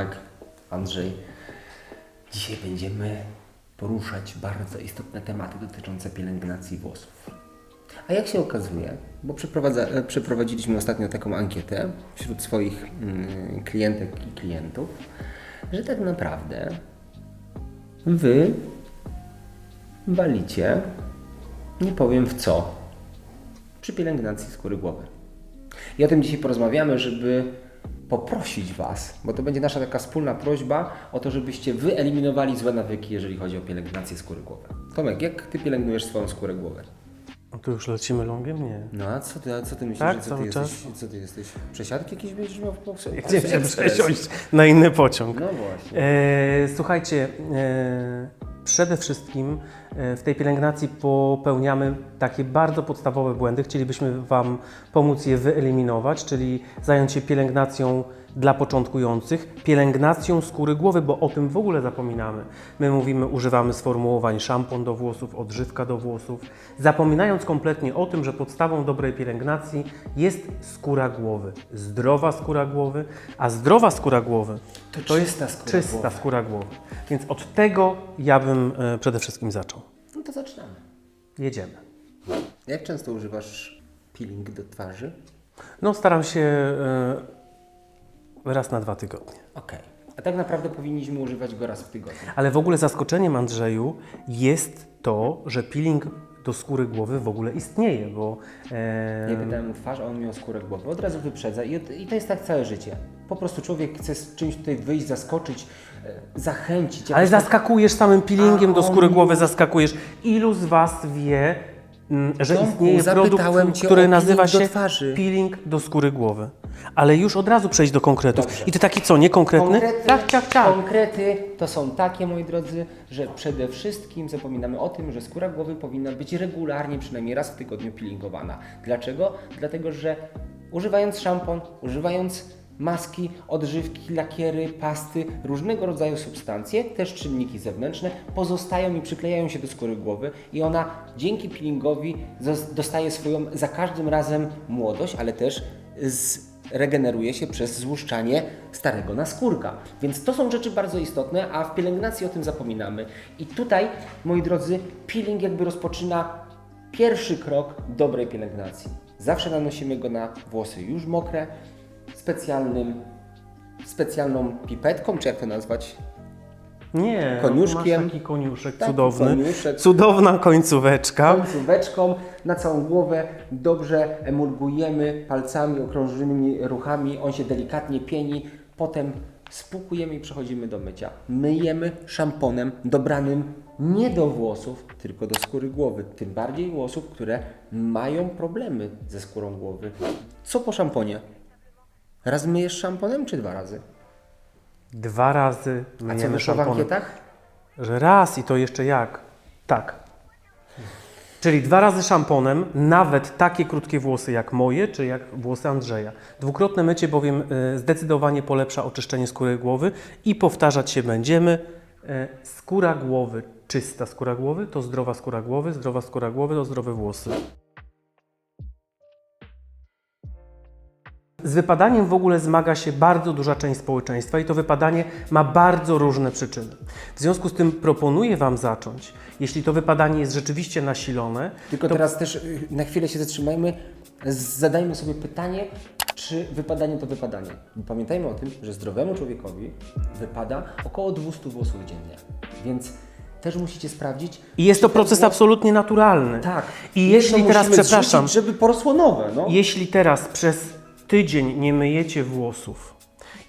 Tomek, Andrzej. Dzisiaj będziemy poruszać bardzo istotne tematy dotyczące pielęgnacji włosów. A jak się okazuje, bo przeprowadziliśmy ostatnio taką ankietę wśród swoich mm, klientek i klientów, że tak naprawdę wy walicie, nie powiem w co, przy pielęgnacji skóry głowy. I o tym dzisiaj porozmawiamy, żeby poprosić Was, bo to będzie nasza taka wspólna prośba o to, żebyście wyeliminowali złe nawyki, jeżeli chodzi o pielęgnację skóry głowy. Tomek, jak Ty pielęgnujesz swoją skórę głowy? No to już lecimy longiem? Nie. No a co Ty, a co ty myślisz, Tak, że co ty, jesteś, co ty jesteś? Przesiadki jakieś będziesz miał w? Gdzie się przesiąść na inny pociąg? No właśnie. E, słuchajcie, e, przede wszystkim e, w tej pielęgnacji popełniamy takie bardzo podstawowe błędy. Chcielibyśmy Wam pomóc je wyeliminować, czyli zająć się pielęgnacją dla początkujących, pielęgnacją skóry głowy, bo o tym w ogóle zapominamy. My mówimy, używamy sformułowań szampon do włosów, odżywka do włosów, zapominając kompletnie o tym, że podstawą dobrej pielęgnacji jest skóra głowy. Zdrowa skóra głowy, a zdrowa skóra głowy To to jest czysta skóra czysta głowy. skóra głowy. Więc od tego ja bym e, przede wszystkim zaczął. No to zaczynamy. Jedziemy. Jak często używasz peeling do twarzy? No staram się e, raz na dwa tygodnie. Okej. A tak naprawdę powinniśmy używać go raz w tygodniu. Ale w ogóle zaskoczeniem Andrzeju jest to, że peeling do skóry głowy w ogóle istnieje, bo e, Nie pytałem mu twarz, a on miał skórę głowy. Od razu wyprzedza I, od- i to jest tak całe życie. Po prostu człowiek chce z czymś tutaj wyjść, zaskoczyć, e, zachęcić. Ale tak- zaskakujesz samym peelingiem do skóry on- głowy, zaskakujesz. Ilu z Was wie, że Tomku, istnieje produkt, cię który nazywa do się twarzy. peeling do skóry głowy? Ale już od razu przejść do konkretów. Dobrze. I ty taki co, niekonkretny? Konkrety, Tak, tak, tak. konkrety to są takie, moi drodzy, że przede wszystkim zapominamy o tym, że skóra głowy powinna być regularnie, przynajmniej raz w tygodniu peelingowana. Dlaczego? Dlatego, że używając szampon, używając maski, odżywki, lakiery, pasty, różnego rodzaju substancje, też czynniki zewnętrzne, pozostają i przyklejają się do skóry głowy i ona dzięki peelingowi dostaje swoją za każdym razem młodość, ale też z regeneruje się przez złuszczanie starego naskórka. Więc to są rzeczy bardzo istotne, a w pielęgnacji o tym zapominamy. I tutaj, moi drodzy, peeling jakby rozpoczyna pierwszy krok dobrej pielęgnacji. Zawsze nanosimy go na włosy już mokre, specjalnym, specjalną pipetką, czy jak to nazwać? Nie, Koniuszkiem. masz taki koniuszek Taki cudowny. koniuszek. Cudowna końcóweczka. końcóweczką na całą głowę dobrze emulgujemy palcami, okrążonymi ruchami, on się delikatnie pieni, potem spłukujemy i przechodzimy do mycia. Myjemy szamponem dobranym nie do włosów, tylko do skóry głowy, tym bardziej u osób, które mają problemy ze skórą głowy. Co po szamponie? Raz myjesz szamponem czy dwa razy? Dwa razy A co myjemy wyszło w szamponem. ankietach? Że raz i to jeszcze jak? Tak. Czyli dwa razy szamponem, nawet takie krótkie włosy jak moje, czy jak włosy Andrzeja. Dwukrotne mycie bowiem e, zdecydowanie polepsza oczyszczenie skóry głowy i powtarzać się będziemy. e, Skóra głowy, czysta skóra głowy to zdrowa skóra głowy, zdrowa skóra głowy to zdrowe włosy. Z wypadaniem w ogóle zmaga się bardzo duża część społeczeństwa i to wypadanie ma bardzo różne przyczyny. W związku z tym proponuję Wam zacząć, jeśli to wypadanie jest rzeczywiście nasilone, Tylko to teraz też y, na chwilę się zatrzymajmy, zadajmy sobie pytanie, czy wypadanie to wypadanie. Pamiętajmy o tym, że zdrowemu człowiekowi wypada około 200 włosów dziennie. Więc też musicie sprawdzić. i jest to proces absolutnie naturalny. Tak. I jeśli teraz, przepraszam, żeby porosło nowe. No. jeśli teraz przez tydzień nie myjecie włosów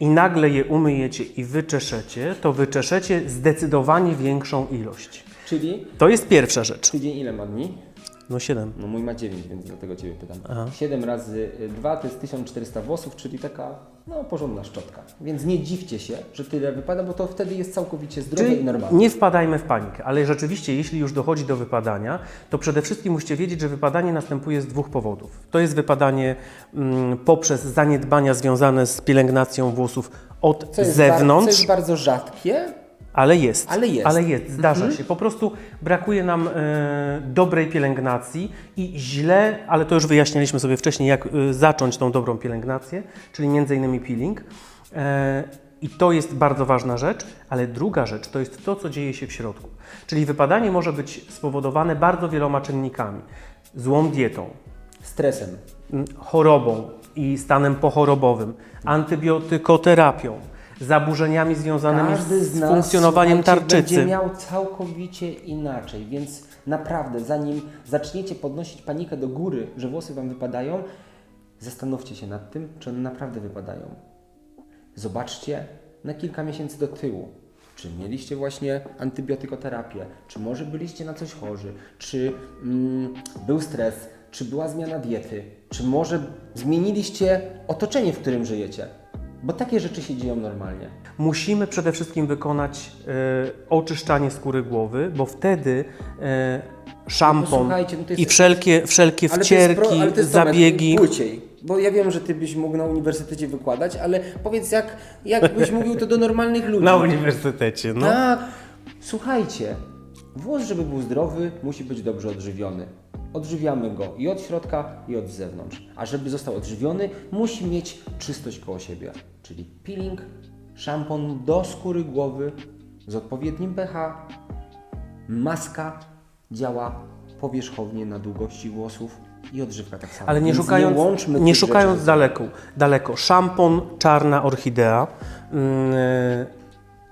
i nagle je umyjecie i wyczeszecie, to wyczeszecie zdecydowanie większą ilość. Czyli To jest pierwsza rzecz. tydzień ile ma dni? No 7. No mój ma 9, więc dlatego Ciebie pytam. Aha. 7 razy 2 to jest 1400 włosów, czyli taka no, porządna szczotka. Więc nie dziwcie się, że tyle wypada, bo to wtedy jest całkowicie zdrowe i Czyli normalne. nie wpadajmy w panikę, ale rzeczywiście, jeśli już dochodzi do wypadania, to przede wszystkim musicie wiedzieć, że wypadanie następuje z dwóch powodów. To jest wypadanie mm, poprzez zaniedbania związane z pielęgnacją włosów od Co zewnątrz, co jest bardzo rzadkie, ale jest. Ale jest. Ale jest, zdarza się. Po prostu brakuje nam e, dobrej pielęgnacji i źle, ale to już wyjaśnialiśmy sobie wcześniej, jak e, zacząć tą dobrą pielęgnację, czyli między innymi peeling. E, I to jest bardzo ważna rzecz, ale druga rzecz to jest to, co dzieje się w środku. Czyli wypadanie może być spowodowane bardzo wieloma czynnikami. Złą dietą, Stresem. chorobą i stanem pochorobowym, antybiotykoterapią, zaburzeniami związanymi Każdy z z funkcjonowaniem tarczycy. będzie miał całkowicie inaczej, więc naprawdę, zanim zaczniecie podnosić panikę do góry, że włosy Wam wypadają, zastanówcie się nad tym, czy one naprawdę wypadają. Zobaczcie na kilka miesięcy do tyłu. Czy mieliście właśnie antybiotykoterapię? Czy może byliście na coś chorzy? Czy mm, był stres? Czy była zmiana diety? Czy może zmieniliście otoczenie, w którym żyjecie? Bo takie rzeczy się dzieją normalnie. Musimy przede wszystkim wykonać e, oczyszczanie skóry głowy, bo wtedy e, szampon słuchajcie, no to jest- i wszelkie, wszelkie Ale wcierki, pro- ale to jest zabiegi. Płyciej, bo ja wiem, że ty byś mógł na uniwersytecie wykładać, ale powiedz jak, jak byś mówił to do normalnych ludzi. Na uniwersytecie, no. Tak. Słuchajcie, włos, żeby był zdrowy, musi być dobrze odżywiony. Odżywiamy go i od środka, i od zewnątrz. A żeby został odżywiony, musi mieć czystość koło siebie. Czyli peeling, szampon do skóry głowy z odpowiednim pH, maska działa powierzchownie na długości włosów i odżywka tak samo. Ale nie Więc szukając, nie, łączmy nie szukając rzeczy. daleko, daleko. Szampon czarna orchidea e,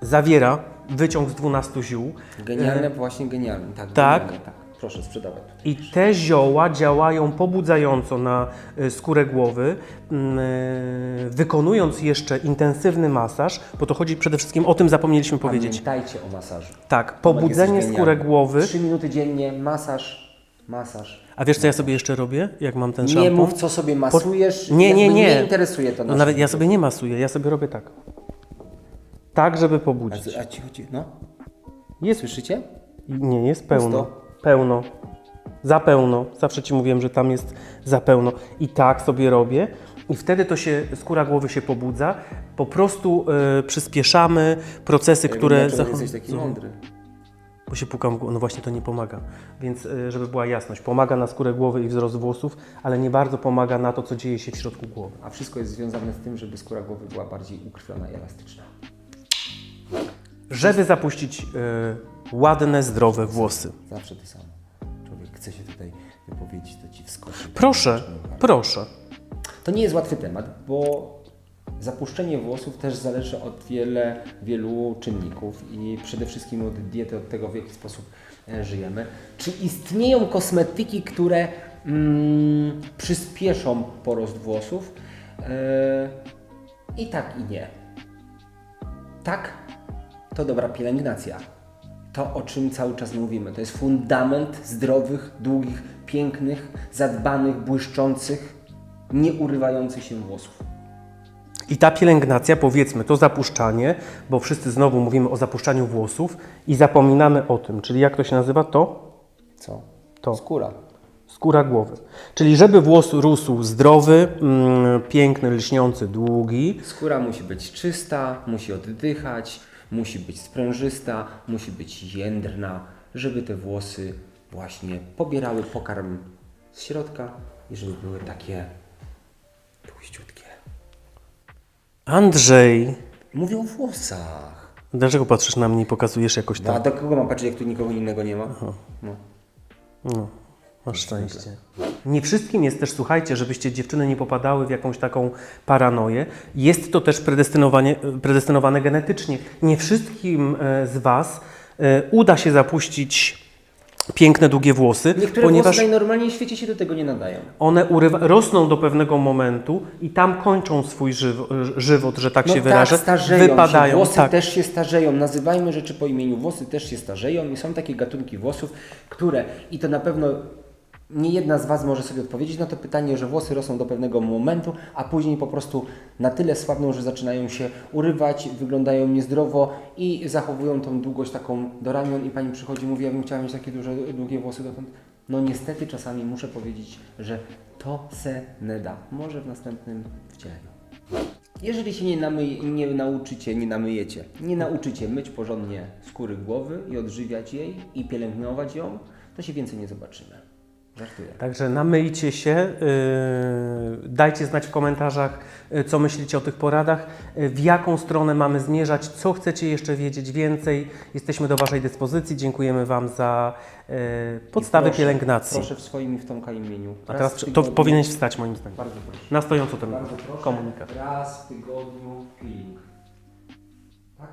zawiera wyciąg z 12 ziół Genialne, właśnie genialne. Tak, Tak. Genialne, tak. Proszę, sprzedawaj. i te zioła działają pobudzająco na e, skórę głowy, mm, e, wykonując jeszcze intensywny masaż, bo to chodzi przede wszystkim o tym zapomnieliśmy powiedzieć. Pamiętajcie o masażu. Tak, pobudzenie genialny. głowy. Trzy minuty dziennie, masaż, masaż. A wiesz co ja sobie jeszcze robię, jak mam ten Nie szampon? mów, co sobie masujesz. Nie, nie, jakby nie. Nie interesuje to No nawet ja sobie nie masuję, ja sobie robię tak. Tak, żeby A, pobudzić. co- a ci chodzi, no? Jest, Słyszycie? nie, jest pełno. Pusto. Pełno. Za pełno. Zawsze Ci mówiłem, że tam jest za pełno. I tak sobie robię. I wtedy to się, skóra głowy się pobudza. Po prostu e, przyspieszamy procesy, które Dlaczego zachodzą. jesteś taki mądry. Bo się pukam w głowę. No właśnie to nie pomaga. Więc e, żeby była jasność, pomaga na skórę głowy i wzrost włosów, ale nie bardzo pomaga na to, co dzieje się w środku głowy. A wszystko jest związane z tym, żeby skóra głowy była bardziej ukrwiona i elastyczna. Żeby zapuścić e, ładne, zdrowe włosy. Zawsze to samo. Człowiek chce się tutaj wypowiedzieć, to ci wskoczy. Proszę, proszę. To nie jest łatwy temat, bo zapuszczenie włosów też zależy od wiele, wielu czynników i przede wszystkim od diety, od tego w jaki sposób e, żyjemy. Czy istnieją kosmetyki, które mm, przyspieszą porost włosów? E, I tak i nie. Tak, to dobra pielęgnacja. To, o czym cały czas mówimy, to jest fundament zdrowych, długich, pięknych, zadbanych, błyszczących, nie urywających się włosów. I ta pielęgnacja, powiedzmy, to zapuszczanie, bo wszyscy znowu mówimy o zapuszczaniu włosów i zapominamy o tym, czyli jak to się nazywa? To Co? To. Skóra. skóra głowy. Czyli żeby włos rósł zdrowy, mm, piękny, lśniący, długi, Skóra musi być czysta, musi oddychać, musi być sprężysta, musi być jędrna, żeby te włosy właśnie pobierały pokarm z środka i żeby były takie tłuściutkie. Andrzej, Mówię o włosach. dlaczego patrzysz na mnie i pokazujesz jakoś No, a tak? do kogo mam patrzeć, jak tu nikogo innego nie ma? No. No, masz szczęście. Nie wszystkim jest też, słuchajcie, żebyście dziewczyny nie popadały w jakąś taką paranoję. Jest to też predestynowanie, predestynowane genetycznie. Nie wszystkim e, z Was e, uda się zapuścić piękne, długie włosy, Niektóre ponieważ włosy najnormalniej w świecie się do tego nie nadają. one urywa, rosną do pewnego momentu i tam kończą swój żywo, żywot, że tak się wyrażę, tak, starzeją wypadają. Się. Włosy tak. też się starzeją. Nazywajmy rzeczy po imieniu. Włosy też się starzeją i są takie gatunki włosów, które i to na pewno nie jedna z Was może sobie odpowiedzieć na to pytanie, że włosy rosną do pewnego momentu, a później po prostu na tyle słabną, że zaczynają się urywać, wyglądają niezdrowo i zachowują tą długość taką do ramion i Pani przychodzi mówi, ja bym chciała mieć takie duże, długie włosy dotąd. No niestety czasami muszę powiedzieć, że to se nie da. Może w następnym wcieleniu. Jeżeli się nie, namy, nie nauczycie, nie namyjecie, nie nauczycie myć porządnie skóry głowy i odżywiać jej i pielęgnować ją, to się więcej nie zobaczymy. Żartuję. Także namyjcie się, yy, dajcie znać w komentarzach, yy, co myślicie o tych poradach, yy, w jaką stronę mamy zmierzać, co chcecie jeszcze wiedzieć więcej. Jesteśmy do Waszej dyspozycji. Dziękujemy Wam za yy, podstawy proszę, pielęgnacji. Proszę w swoim i w Tomka imieniu. A Raz teraz w przy- to tygodniu- powinieneś wstać moim zdaniem. Bardzo proszę. Na stojąco ten Bardzo proszę. komunikat. Raz w tygodniu peeling. Tak?